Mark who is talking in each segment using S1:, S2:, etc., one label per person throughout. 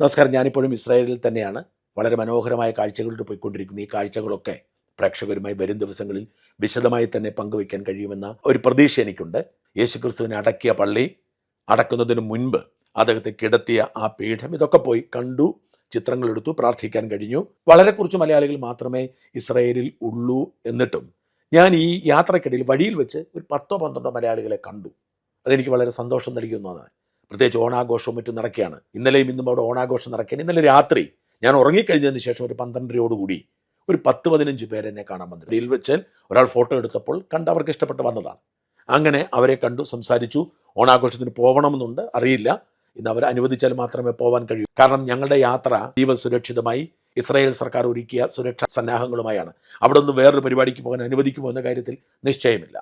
S1: നമസ്കാരം. ഞാനിപ്പോഴും ഇസ്രായേലിൽ തന്നെയാണ്. വളരെ മനോഹരമായ കാഴ്ചകളിലൂടെ പോയിക്കൊണ്ടിരിക്കുന്ന. ഈ കാഴ്ചകളൊക്കെ പ്രേക്ഷകരുമായി വരും ദിവസങ്ങളിൽ വിശദമായി തന്നെ പങ്കുവയ്ക്കാൻ കഴിയുമെന്ന ഒരു പ്രതീക്ഷ എനിക്കുണ്ട്. യേശുക്രിസ്തുവിനെ അടക്കിയ പള്ളി അടക്കുന്നതിന് മുൻപ് അദ്ദേഹത്തെ കിടത്തിയ ആ പീഠം ഇതൊക്കെ പോയി കണ്ടു ചിത്രങ്ങൾ എടുത്തു പ്രാർത്ഥിക്കാൻ കഴിഞ്ഞു. വളരെ കുറച്ച് മലയാളികൾ മാത്രമേ ഇസ്രയേലിൽ ഉള്ളൂ എന്നിട്ടും ഞാൻ ഈ യാത്രക്കിടയിൽ വഴിയിൽ വെച്ച് ഒരു പത്തോ പന്ത്രണ്ടോ മലയാളികളെ കണ്ടു. അതെനിക്ക് വളരെ സന്തോഷം നൽകുന്നതാണ് പ്രത്യേകിച്ച് ഓണാഘോഷവും മറ്റും നടക്കുകയാണ്. ഇന്നലെയും ഇന്നും അവിടെ ഓണാഘോഷം നടക്കുകയാണ്. ഇന്നലെ രാത്രി ഞാൻ ഉറങ്ങിക്കഴിഞ്ഞതിന് ശേഷം ഒരു പന്ത്രണ്ടരയോടുകൂടി ഒരു പത്ത് പതിനഞ്ച് പേരെന്നെ കാണാൻ വന്നു ഡീൽ വെച്ച് ഒരാൾ ഫോട്ടോ എടുത്തപ്പോൾ കണ്ട് അവർക്ക് ഇഷ്ടപ്പെട്ട് വന്നതാണ്. അങ്ങനെ അവരെ കണ്ടു സംസാരിച്ചു. ഓണാഘോഷത്തിന് പോകണമെന്നുണ്ട് അറിയില്ല. ഇന്ന് അവർ അനുവദിച്ചാൽ മാത്രമേ പോകാൻ കഴിയൂ. കാരണം ഞങ്ങളുടെ യാത്ര ജീവ സുരക്ഷിതമായി ഇസ്രായേൽ സർക്കാർ ഒരുക്കിയ സുരക്ഷാ സന്നാഹങ്ങളുമായാണ്. അവിടെ നിന്ന് വേറൊരു പരിപാടിക്ക് പോകാൻ അനുവദിക്കുമോ എന്ന കാര്യത്തിൽ നിശ്ചയമില്ല.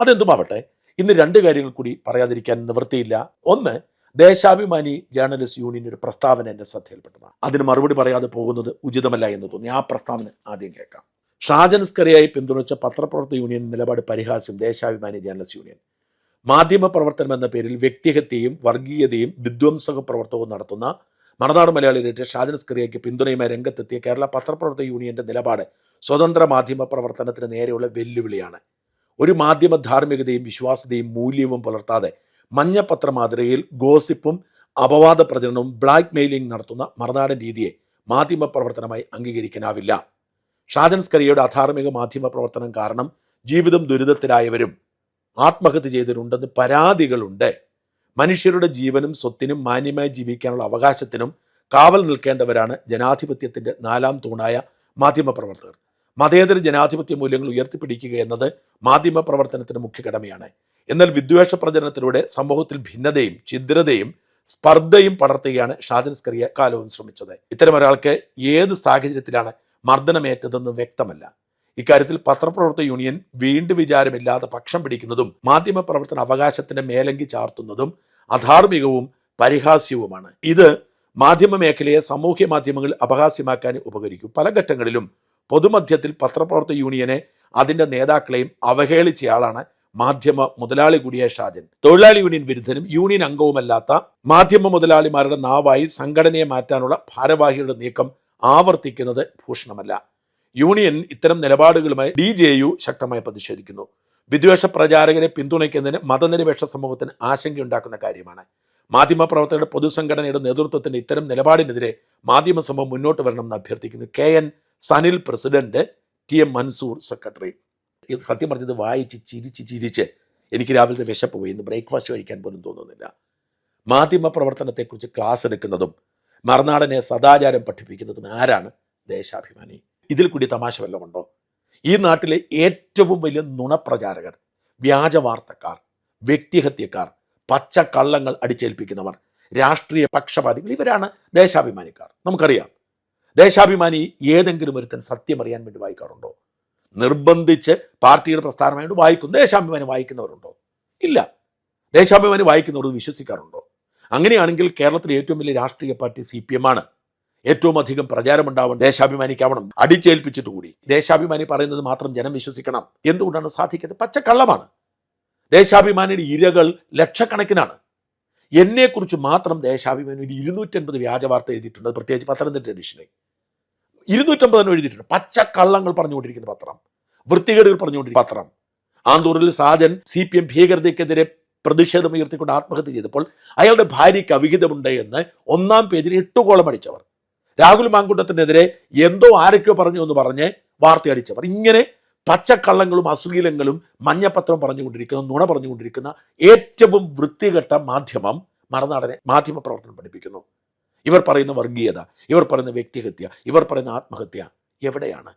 S1: അതെന്തുമാവട്ടെ? ഇന്ന് രണ്ട് കാര്യങ്ങൾ കൂടി പറയാതിരിക്കാൻ നിവൃത്തിയില്ല. ഒന്ന് ദേശാഭിമാനി ജേർണലിസ്റ്റ് യൂണിയൻ ഒരു പ്രസ്താവന എന്റെ ശ്രദ്ധയിൽപ്പെട്ടതാണ്. അതിന് മറുപടി പറയാതെ പോകുന്നത് ഉചിതമല്ല എന്ന് തോന്നി. ആ പ്രസ്താവന ആദ്യം കേൾക്കാം. ഷാജൻസ്കറിയായി പിന്തുണച്ച പത്രപ്രവർത്തക യൂണിയൻ നിലപാട് പരിഹാസ്യം ദേശാഭിമാനി ജേർണലിസ്റ്റ് യൂണിയൻ. മാധ്യമ പ്രവർത്തനം എന്ന പേരിൽ വ്യക്തിഹത്യയും വർഗീയതയും വിധ്വംസക പ്രവർത്തകവും നടത്തുന്ന മറനാട് മലയാളിയുടെ ഷാജൻസ്കറിയയ്ക്ക് പിന്തുണയുമായി രംഗത്തെത്തിയ കേരള പത്രപ്രവർത്തക യൂണിയന്റെ നിലപാട് സ്വതന്ത്ര മാധ്യമ പ്രവർത്തനത്തിന് നേരെയുള്ള വെല്ലുവിളിയാണ്. ഒരു മാധ്യമ ധാർമ്മികതയും വിശ്വാസ്യതയും മൂല്യവും പുലർത്താതെ മഞ്ഞപ്പത്ര മാതൃകയിൽ ഗോസിപ്പും അപവാദ പ്രചരണവും ബ്ലാക്ക് മെയിലിംഗ് നടത്തുന്ന മറുനാടൻ രീതിയെ മാധ്യമ പ്രവർത്തനമായി അംഗീകരിക്കാനാവില്ല. ഷാജൻ സ്കറിയയുടെ അധാർമിക മാധ്യമ പ്രവർത്തനം കാരണം ജീവിതം ദുരിതത്തിലായവരും ആത്മഹത്യ ചെയ്തവരുണ്ടെന്ന് പരാതികളുണ്ട്. മനുഷ്യരുടെ ജീവനും സ്വത്തിനും മാന്യമായി ജീവിക്കാനുള്ള അവകാശത്തിനും കാവൽ നിൽക്കേണ്ടവരാണ് ജനാധിപത്യത്തിന്റെ നാലാം തൂണായ മാധ്യമപ്രവർത്തകർ മതേതര ജനാധിപത്യ മൂല്യങ്ങൾ ഉയർത്തിപ്പിടിക്കുക എന്നത് മാധ്യമ പ്രവർത്തനത്തിന് മുഖ്യ കടമയാണ്. എന്നാൽ വിദ്വേഷ പ്രചരണത്തിലൂടെ സമൂഹത്തിൽ ഭിന്നതയും ഛിദ്രതയും സ്പർദ്ധയും പടർത്തുകയാണ് ഷാജൻ സ്കറിയ കാലവും ശ്രമിച്ചത്. ഇത്തരം ഒരാൾക്ക് ഏത് സാഹചര്യത്തിലാണ് മർദ്ദനമേറ്റതെന്ന് വ്യക്തമല്ല. ഇക്കാര്യത്തിൽ പത്രപ്രവർത്തക യൂണിയൻ വീണ്ടും വിചാരമില്ലാതെ പക്ഷം പിടിക്കുന്നതും മാധ്യമ പ്രവർത്തന അവകാശത്തിന്റെ മേലങ്കി ചാർത്തുന്നതും അധാർമികവും പരിഹാസ്യവുമാണ്. ഇത് മാധ്യമ മേഖലയെ സാമൂഹ്യ മാധ്യമങ്ങൾ അപഹാസ്യമാക്കാൻ ഉപകരിക്കും. പല ഘട്ടങ്ങളിലും പൊതുമധ്യത്തിൽ പത്രപ്രവർത്തക യൂണിയനെ അതിന്റെ നേതാക്കളെയും അവഹേളിച്ചയാളാണ് മാധ്യമ മുതലാളി കൂടിയ ഷാജൻ തൊഴിലാളി യൂണിയൻ വിരുദ്ധനും യൂണിയൻ അംഗവുമല്ലാത്ത മാധ്യമ മുതലാളിമാരുടെ നാവായി സംഘടനയെ മാറ്റാനുള്ള ഭാരവാഹികളുടെ നീക്കം ആവർത്തിക്കുന്നത് ഭൂഷണമല്ല. യൂണിയൻ ഇത്തരം നിലപാടുകളുമായി ഡി ജെ യു ശക്തമായി പ്രതിഷേധിക്കുന്നു. വിദ്വേഷ പ്രചാരകരെ പിന്തുണയ്ക്കുന്നതിന് മതനിരപേക്ഷ സമൂഹത്തിന് ആശങ്കയുണ്ടാക്കുന്ന കാര്യമാണ്. മാധ്യമപ്രവർത്തകരുടെ പൊതുസംഘടനയുടെ നേതൃത്വത്തിന്റെ ഇത്തരം നിലപാടിനെതിരെ മാധ്യമ സമൂഹം മുന്നോട്ട് വരണമെന്ന് അഭ്യർത്ഥിക്കുന്നു K N Sanil president T M Mansoor secretary. ഇത് സത്യം പറഞ്ഞത് വായിച്ച് ചിരിച്ച് ചിരിച്ച് എനിക്ക് രാവിലത്തെ വിശപ്പ് പോയി ഇന്ന് ബ്രേക്ക്ഫാസ്റ്റ് കഴിക്കാൻ പോലും തോന്നുന്നില്ല. മാധ്യമ പ്രവർത്തനത്തെക്കുറിച്ച് ക്ലാസ് എടുക്കുന്നതും മറുനാടനെ സദാചാരം പഠിപ്പിക്കുന്നതും ആരാണ്? ദേശാഭിമാനി. ഇതിൽ കൂടി തമാശ വല്ലമുണ്ടോ ഈ നാട്ടിലെ ഏറ്റവും വലിയ നുണപ്രചാരകർ വ്യാജ വാർത്തക്കാർ വ്യക്തിഹത്യക്കാർ പച്ചക്കള്ളങ്ങൾ അടിച്ചേൽപ്പിക്കുന്നവർ രാഷ്ട്രീയ പക്ഷപാതികൾ ഇവരാണ് ദേശാഭിമാനിക്കാർ. നമുക്കറിയാം. ദേശാഭിമാനി ഏതെങ്കിലും ഒരുത്തൻ സത്യം അറിയാൻ വേണ്ടി വായിക്കാറുണ്ടോ? നിർബന്ധിച്ച് പാർട്ടിയുടെ പ്രസ്ഥാനമായിട്ട് വായിക്കും. ദേശാഭിമാനി വായിക്കുന്നവരുണ്ടോ? ഇല്ല. ദേശാഭിമാനി വായിക്കുന്നവർ വിശ്വസിക്കാറുണ്ടോ? അങ്ങനെയാണെങ്കിൽ കേരളത്തിലെ ഏറ്റവും വലിയ രാഷ്ട്രീയ പാർട്ടി സി പി എം ആണ് ഏറ്റവും അധികം പ്രചാരമുണ്ടാവണം ദേശാഭിമാനിക്കാവണം. അടിച്ചേൽപ്പിച്ചിട്ട് കൂടി. ദേശാഭിമാനി പറയുന്നത് മാത്രം ജനം വിശ്വസിക്കണം. എന്തുകൊണ്ടാണ് സാധിക്കുന്നത് പച്ചക്കള്ളമാണ്. ദേശാഭിമാനിയുടെ ഇരകൾ ലക്ഷക്കണക്കിനാണ്. എന്നെക്കുറിച്ച് മാത്രം ദേശാഭിമാനി ഒരു ഇരുന്നൂറ്റൻപത് വ്യാജ വാർത്ത എഴുതിയിട്ടുണ്ട്. പ്രത്യേകിച്ച് പത്തനംതിട്ട എഡിഷനിൽ ഇരുന്നൂറ്റമ്പതെണ്ണം എഴുതിയിട്ടുണ്ട്. പച്ചക്കള്ളങ്ങൾ പറഞ്ഞുകൊണ്ടിരിക്കുന്ന പത്രം. വൃത്തികേടുകൾ പറഞ്ഞുകൊണ്ടിരിക്കുന്ന പത്രം. ആന്തൂറിൽ സാജൻ സി പി എം ഭീകരതയ്ക്കെതിരെ പ്രതിഷേധം ഉയർത്തിക്കൊണ്ട് ആത്മഹത്യ ചെയ്തപ്പോൾ അയാളുടെ ഭാര്യയ്ക്ക് അവിഹിതമുണ്ട് എന്ന് ഒന്നാം പേജിൽ എട്ടുകോളം അടിച്ചവർ. രാഹുൽ മാങ്കുട്ടത്തിനെതിരെ എന്തോ ആരൊക്കെയോ പറഞ്ഞു എന്ന് പറഞ്ഞ് വാർത്ത അടിച്ചവർ. ഇങ്ങനെ പച്ചക്കള്ളങ്ങളും അശ്ലീലങ്ങളും മഞ്ഞപ്പത്രം പറഞ്ഞുകൊണ്ടിരിക്കുന്ന നുണ പറഞ്ഞുകൊണ്ടിരിക്കുന്ന ഏറ്റവും വൃത്തികെട്ട മാധ്യമം മറുനാടനെ മാധ്യമ പ്രവർത്തനം പഠിപ്പിക്കുന്നു. ഇവർ പറയുന്ന വർഗീയത ഇവർ പറയുന്ന വ്യക്തിഹത്യ ഇവർ പറയുന്ന ആത്മഹത്യ എവിടെയാണ്?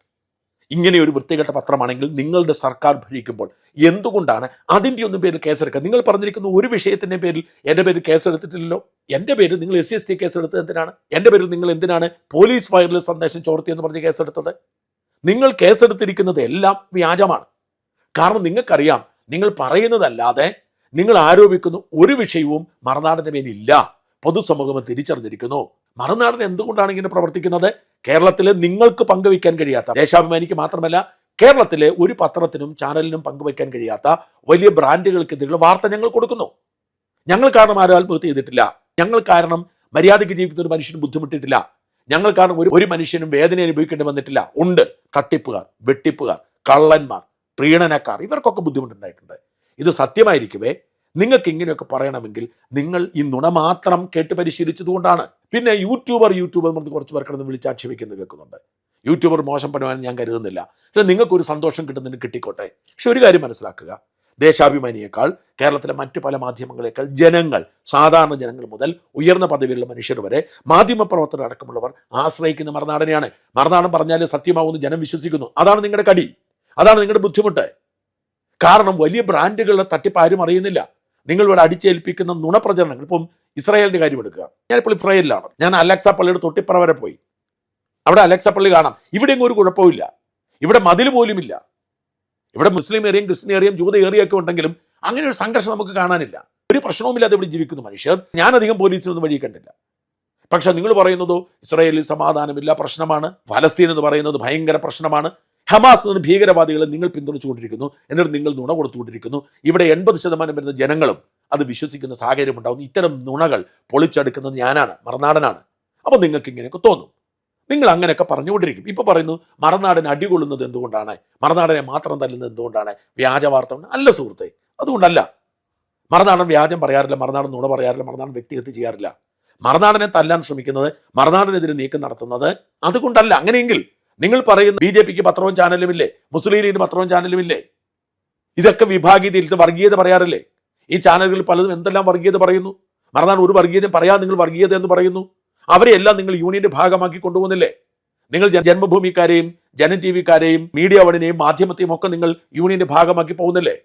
S1: ഇങ്ങനെ ഒരു വൃത്തികെട്ട പത്രമാണെങ്കിൽ നിങ്ങളുടെ സർക്കാർ ഭരിക്കുമ്പോൾ എന്തുകൊണ്ടാണ് അതിന്റെ ഒന്നും പേരിൽ കേസെടുക്കുക? നിങ്ങൾ പറഞ്ഞിരിക്കുന്ന ഒരു വിഷയത്തിന്റെ പേരിൽ എന്റെ പേരിൽ കേസെടുത്തിട്ടില്ലല്ലോ? എന്റെ പേരിൽ നിങ്ങൾ എസ് സി എസ് ടി കേസെടുത്തത് എന്തിനാണ്? എന്റെ പേരിൽ നിങ്ങൾ എന്തിനാണ് പോലീസ് ഫയറിൽ സന്ദേശം ചോർത്തി എന്ന് പറഞ്ഞ് കേസെടുത്തത്? നിങ്ങൾ കേസെടുത്തിരിക്കുന്നത് എല്ലാം വ്യാജമാണ്. കാരണം നിങ്ങൾക്കറിയാം നിങ്ങൾ പറയുന്നതല്ലാതെ നിങ്ങൾ ആരോപിക്കുന്ന ഒരു വിഷയവും മറുനാടിന്റെ മേലില്ല. പൊതുസമൂഹം തിരിച്ചറിഞ്ഞിരിക്കുന്നു. മറുനാടൻ എന്തുകൊണ്ടാണ് ഇങ്ങനെ പ്രവർത്തിക്കുന്നത്? കേരളത്തിൽ നിങ്ങൾക്ക് പങ്കുവയ്ക്കാൻ കഴിയാത്ത ദേശാഭിമാനിക്ക് മാത്രമല്ല കേരളത്തിലെ ഒരു പത്രത്തിനും ചാനലിനും പങ്കുവയ്ക്കാൻ കഴിയാത്ത വലിയ ബ്രാൻഡുകൾക്കെതിരെയുള്ള വാർത്ത ഞങ്ങൾ കൊടുക്കുന്നു. ഞങ്ങൾ കാരണം ആരും ആത്മഹത്യ ചെയ്തിട്ടില്ല. ഞങ്ങൾ കാരണം മര്യാദയ്ക്ക് ജീവിക്കുന്ന ഒരു മനുഷ്യനും ബുദ്ധിമുട്ടിട്ടില്ല ഞങ്ങൾ കാരണം ഒരു ഒരു മനുഷ്യനും വേദന അനുഭവിക്കേണ്ടി വന്നിട്ടില്ല. ഉണ്ട് തട്ടിപ്പുകാർ വെട്ടിപ്പുകാർ കള്ളന്മാർ പ്രീണനക്കാർ ഇവർക്കൊക്കെ ബുദ്ധിമുട്ടുണ്ടായിട്ടുണ്ട്. ഇത് സത്യമായിരിക്കുവേ നിങ്ങൾക്ക് ഇങ്ങനെയൊക്കെ പറയണമെങ്കിൽ നിങ്ങൾ ഈ നുണ മാത്രം കേട്ട് പരിശീലിച്ചതുകൊണ്ടാണ് പിന്നെ യൂട്യൂബർ യൂട്യൂബർ എന്ന് പറഞ്ഞ് കുറച്ച് പേർ കിടന്ന് വിളിച്ചാക്ഷേപിക്കുന്നത് കേൾക്കുന്നുണ്ട്. യൂട്യൂബർ മോശം പണിവാൻ ഞാൻ കരുതുന്നില്ല. പക്ഷേ നിങ്ങൾക്ക് ഒരു സന്തോഷം കിട്ടുന്നതിന് കിട്ടിക്കോട്ടെ. പക്ഷെ ഒരു കാര്യം മനസ്സിലാക്കുക. ദേശാഭിമാനിയേക്കാൾ കേരളത്തിലെ മറ്റു പല മാധ്യമങ്ങളെക്കാൾ ജനങ്ങൾ സാധാരണ ജനങ്ങൾ മുതൽ ഉയർന്ന പദവിയിലുള്ള മനുഷ്യർ വരെ മാധ്യമപ്രവർത്തകർ അടക്കമുള്ളവർ ആശ്രയിക്കുന്ന മറുനാടനെയാണ്. മറുനാടൻ പറഞ്ഞാൽ സത്യമാവുമെന്ന് ജനം വിശ്വസിക്കുന്നു. അതാണ് നിങ്ങളുടെ കടി. അതാണ് നിങ്ങളുടെ ബുദ്ധിമുട്ട്. കാരണം വലിയ ബ്രാൻഡുകളുടെ തട്ടിപ്പ് ആരും അറിയുന്നില്ല. നിങ്ങൾ ഇവിടെ അടിച്ചേൽപ്പിക്കുന്ന നുണപ്രചരണങ്ങൾ ഇപ്പം ഇസ്രായേലിന്റെ കാര്യം എടുക്കുക. ഞാനിപ്പോൾ ഇസ്രായേലിലാണ്. ഞാൻ അലക്സ പള്ളിയുടെ തൊട്ടിപ്പുറ വരെ പോയി. അവിടെ അലക്സ പള്ളി കാണാം. ഇവിടെ ഒരു കുഴപ്പമില്ല ഇവിടെ മതിൽ പോലുമില്ല ഇവിടെ മുസ്ലിം ഏറിയും ക്രിസ്ത്യൻ ഏറിയും ജൂത ഏറിയൊക്കെ ഉണ്ടെങ്കിലും അങ്ങനെ ഒരു സംഘർഷം നമുക്ക് കാണാനില്ല. ഒരു പ്രശ്നവുമില്ലാതെ ഇവിടെ ജീവിക്കുന്ന മനുഷ്യർ. ഞാനധികം പോലീസിനൊന്നും വഴി കണ്ടില്ല. പക്ഷെ നിങ്ങൾ പറയുന്നതോ ഇസ്രായേലിൽ സമാധാനമില്ല പ്രശ്നമാണ് ഫലസ്തീൻ എന്ന് പറയുന്നത് ഭയങ്കര പ്രശ്നമാണ് ഹമാസ് എന്ന ഭീകരവാദികളെ നിങ്ങൾ പിന്തുണച്ചുകൊണ്ടിരിക്കുന്നു എന്നിട്ട് നിങ്ങൾ നുണ കൊടുത്തുകൊണ്ടിരിക്കുന്നു. ഇവിടെ എൺപത് ശതമാനം വരുന്ന ജനങ്ങളും അത് വിശ്വസിക്കുന്ന സാഹചര്യം ഉണ്ടാകുന്നു. ഇത്തരം നുണകൾ പൊളിച്ചെടുക്കുന്നത് ഞാനാണ് മറുനാടനാണ്. അപ്പോൾ നിങ്ങൾക്ക് ഇങ്ങനെയൊക്കെ തോന്നും. നിങ്ങൾ അങ്ങനെയൊക്കെ പറഞ്ഞുകൊണ്ടിരിക്കും. ഇപ്പൊ പറയുന്നു മറുനാടൻ അടികൊള്ളുന്നത് എന്തുകൊണ്ടാണ്? മറുനാടനെ മാത്രം തല്ലുന്നത് എന്തുകൊണ്ടാണ്? വ്യാജ വാർത്ത അല്ല സുഹൃത്തെ അതുകൊണ്ടല്ല. മറുനാടൻ വ്യാജം പറയാറില്ല മറുനാടൻ നുണ പറയാറില്ല മറുനാടൻ വ്യക്തിഗത ചെയ്യാറില്ല. മറുനാടനെ തല്ലാൻ ശ്രമിക്കുന്നത് മറുനാടനെതിരെ നീക്കം നടത്തുന്നത് അതുകൊണ്ടല്ല. അങ്ങനെയെങ്കിൽ നിങ്ങൾ പറയുന്ന ബി ജെ പിക്ക് പത്രവും ചാനലും ഇല്ലേ മുസ്ലിം ലീഗിന് പത്രവും ചാനലും ഇല്ലേ ഇതൊക്കെ വിഭാഗീയത ഇത് വർഗീയത പറയാറില്ലേ? ഈ ചാനലുകളിൽ പലതും എന്തെല്ലാം വർഗീയത പറയുന്നു? മറന്നാൽ ഒരു വർഗീയതയും പറയാതെ നിങ്ങൾ വർഗീയത എന്ന് പറയുന്നു? അവരെയെല്ലാം നിങ്ങൾ യൂണിയന്റെ ഭാഗമാക്കി കൊണ്ടുപോകുന്നില്ലേ? നിങ്ങൾ ജന്മഭൂമിക്കാരെയും ജനൻ ടി വിക്കാരെയും മീഡിയ വണിനെയും മാധ്യമത്തെയും ഒക്കെ നിങ്ങൾ യൂണിയന്റെ ഭാഗമാക്കി പോകുന്നില്ലേ?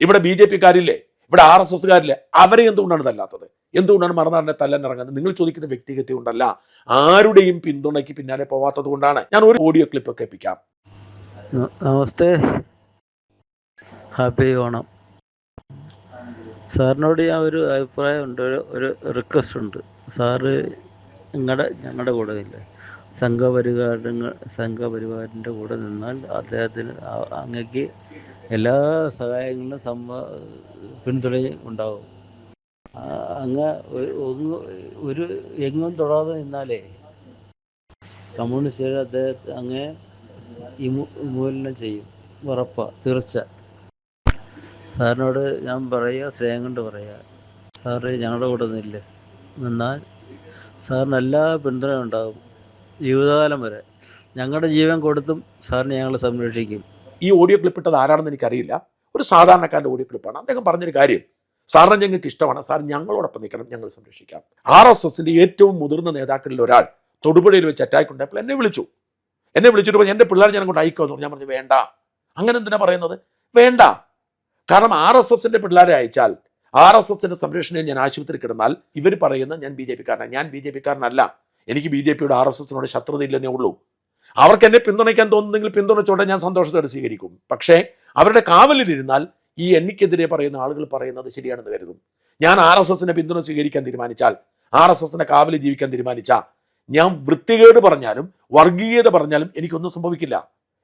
S1: ഇവിടെ ബി ജെ പിക്കാരില്ലേ? ഇവിടെ ആർ എസ് എസ്കാരില്ലേ? അവരെ എന്തുകൊണ്ടാണ് തല്ലാത്തത് എന്തുകൊണ്ടാണ് മറുനാടിനെ തല്ലാൻ ഇറങ്ങുന്നത് നിങ്ങൾ ചോദിക്കുന്ന വ്യക്തിഗത കൊണ്ടല്ല. ആരുടെയും പിന്തുണയ്ക്ക് പിന്നാലെ പോവാത്തത് കൊണ്ടാണ്. ഞാൻ ഒരു ഓഡിയോ ക്ലിപ്പ് ഒക്കെ എപ്പിക്കാം
S2: നമസ്തേ. ഹാപ്പി ഓണം. സാറിനോട് ഞാൻ ഒരു അഭിപ്രായമുണ്ട് ഒരു ഒരു റിക്വസ്റ്റ് ഉണ്ട് സാറ് നിങ്ങളുടെ ഞങ്ങളുടെ കൂടെ ഇല്ലേ? സംഘപരിവാരങ്ങൾ സംഘപരിവാറിന്റെ കൂടെ നിന്നാൽ അദ്ദേഹത്തിന് അങ്ങക്ക് എല്ലാ സഹായങ്ങളും സമ്മ പിന്തുണയും ഉണ്ടാവും. അങ്ങ് ഒരു എങ്ങും തൊടാതെ നിന്നാലേ കമ്മ്യൂണിസ്റ്റുകാർ അദ്ദേഹത്തെ അങ്ങേ വിമൂലനം ചെയ്യും. ഉറപ്പ തീർച്ച. സാറിനോട് ഞാൻ പറയുക സ്നേഹം കൊണ്ട് പറയുക. സാറ് ഞങ്ങളുടെ കൂടെ നിന്നില്ലേ നിന്നാൽ സാറിന് എല്ലാ പിന്തുണ ഉണ്ടാകും. ജീവിതകാലം വരെ. ഞങ്ങളുടെ ജീവൻ കൊടുത്തും സാറിനെ ഞങ്ങൾ സംരക്ഷിക്കും.
S1: ഈ ഓഡിയോ ക്ലിപ്പ് ഇട്ടത് ആരാണെന്ന് എനിക്കറിയില്ല. ഒരു സാധാരണക്കാരന്റെ ഓഡിയോ ക്ലിപ്പാണ്. അദ്ദേഹം പറഞ്ഞൊരു കാര്യം. സാറിനെ ഞങ്ങൾക്ക് ഇഷ്ടമാണ്. സാർ ഞങ്ങളോടൊപ്പം നിൽക്കണം. ഞങ്ങൾ സംരക്ഷിക്കാം. ആർ എസ് എസിന്റെ ഏറ്റവും മുതിർന്ന നേതാക്കളിൽ ഒരാൾ തൊടുപുഴയിൽ വെച്ച് അറ്റാക്ക് ഉണ്ടായപ്പോൾ എന്നെ വിളിച്ചു. എന്നെ വിളിച്ചിട്ട് പറഞ്ഞു എന്റെ പിള്ളേർ ഞാൻ അങ്ങോട്ട് അയക്കുമെന്ന് പറഞ്ഞു. ഞാൻ പറഞ്ഞു വേണ്ട. അങ്ങനെ എന്തിനാ പറയുന്നത്? വേണ്ട. കാരണം ആർ എസ് എസിന്റെ പിള്ളേരെ അയച്ചാൽ ആർ എസ് എസിന്റെ സംരക്ഷണയിൽ ഞാൻ ആശുപത്രി കിടന്നാൽ ഇവർ പറയുന്ന ഞാൻ ബി ജെ പിക്കാരനാണ് ഞാൻ ബി ജെ പിക്കാരനല്ല. എനിക്ക് ബി ജെ പിയുടെ ആർ എസ് എസിനോട് ശത്രുതയില്ലെന്നേ ഉള്ളൂ. അവർക്ക് എന്നെ പിന്തുണയ്ക്കാൻ തോന്നുന്നെങ്കിൽ പിന്തുണച്ചോടെ ഞാൻ സന്തോഷത്തോടെ സ്വീകരിക്കും. പക്ഷേ അവരുടെ കാവലിലിരുന്നാൽ ഈ എനിക്കെതിരെ പറയുന്ന ആളുകൾ പറയുന്നത് ശരിയാണെന്ന് കരുതും. ഞാൻ ആർ എസ് എസിനെ പിന്തുണ സ്വീകരിക്കാൻ തീരുമാനിച്ചാൽ ആർ എസ് എസിനെ കാവലി ജീവിക്കാൻ തീരുമാനിച്ച ഞാൻ വൃത്തികേട് പറഞ്ഞാലും വർഗീയത പറഞ്ഞാലും എനിക്കൊന്നും സംഭവിക്കില്ല.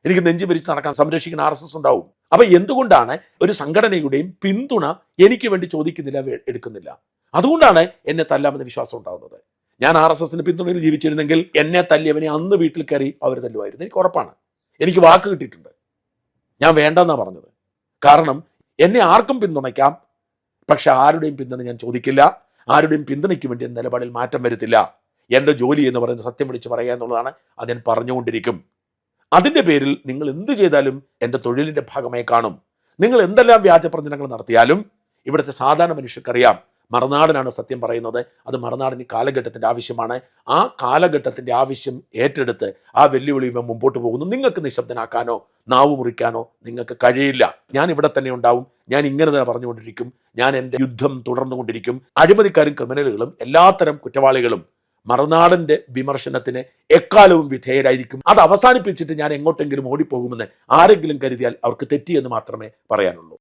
S1: എനിക്ക് നെഞ്ചു പിരിച്ച് നടക്കാൻ സംരക്ഷിക്കുന്ന ആർ എസ് എസ് ഉണ്ടാവും. അപ്പൊ എന്തുകൊണ്ടാണ് ഒരു സംഘടനയുടെയും പിന്തുണ എനിക്ക് വേണ്ടി ചോദിക്കുന്നില്ല എടുക്കുന്നില്ല? അതുകൊണ്ടാണ് എന്നെ തല്ലാമെന്ന് വിശ്വാസം ഉണ്ടാകുന്നത് ഞാൻ ആർ എസ് എസിന് പിന്തുണയിൽ ജീവിച്ചിരുന്നെങ്കിൽ എന്നെ തല്ലിയവനെ അന്ന് വീട്ടിൽ കയറി അവർ തല്ലുമായിരുന്നു. എനിക്ക് ഉറപ്പാണ്. എനിക്ക് വാക്ക് കിട്ടിയിട്ടുണ്ട്. ഞാൻ വേണ്ടെന്നാണ് പറഞ്ഞത്. കാരണം എന്നെ ആർക്കും പിന്തുണയ്ക്കാം. പക്ഷെ ആരുടെയും പിന്തുണ ഞാൻ ചോദിക്കില്ല. ആരുടെയും പിന്തുണയ്ക്ക് വേണ്ടി നിലപാടിൽ മാറ്റം വരുത്തില്ല. എന്റെ ജോലി എന്ന് പറയുന്നത് സത്യം വിളിച്ച് പറയുക എന്നുള്ളതാണ് അത് ഞാൻ പറഞ്ഞുകൊണ്ടിരിക്കും. അതിന്റെ പേരിൽ നിങ്ങൾ എന്ത് ചെയ്താലും എന്റെ തൊഴിലിന്റെ ഭാഗമായി കാണും. നിങ്ങൾ എന്തെല്ലാം വ്യാജ പ്രചരണങ്ങൾ നടത്തിയാലും ഇവിടുത്തെ സാധാരണ മനുഷ്യർക്കറിയാം. മറുനാടനാണ് സത്യം പറയുന്നത്. അത് മറുനാടിന് കാലഘട്ടത്തിന്റെ ആവശ്യമാണ്. ആ കാലഘട്ടത്തിന്റെ ആവശ്യം ഏറ്റെടുത്ത് ആ വെല്ലുവിളിയുമായി മുമ്പോട്ട് പോകുന്നു. നിങ്ങൾക്ക് നിശബ്ദനാക്കാനോ നാവ് മുറിക്കാനോ നിങ്ങൾക്ക് കഴിയില്ല. ഞാൻ ഇവിടെ തന്നെ ഉണ്ടാവും. ഞാൻ ഇങ്ങനെ തന്നെ പറഞ്ഞുകൊണ്ടിരിക്കും. ഞാൻ എന്റെ യുദ്ധം തുടർന്നുകൊണ്ടിരിക്കും. അഴിമതിക്കാരും ക്രിമിനലുകളും എല്ലാത്തരം കുറ്റവാളികളും മറുനാടിന്റെ വിമർശനത്തിന് എക്കാലവും വിധേയരായിരിക്കും. അത് അവസാനിപ്പിച്ചിട്ട് ഞാൻ എങ്ങോട്ടെങ്കിലും ഓടിപ്പോകുമെന്ന് ആരെങ്കിലും കരുതിയാൽ അവർക്ക് തെറ്റിയെന്ന് മാത്രമേ പറയാനുള്ളൂ.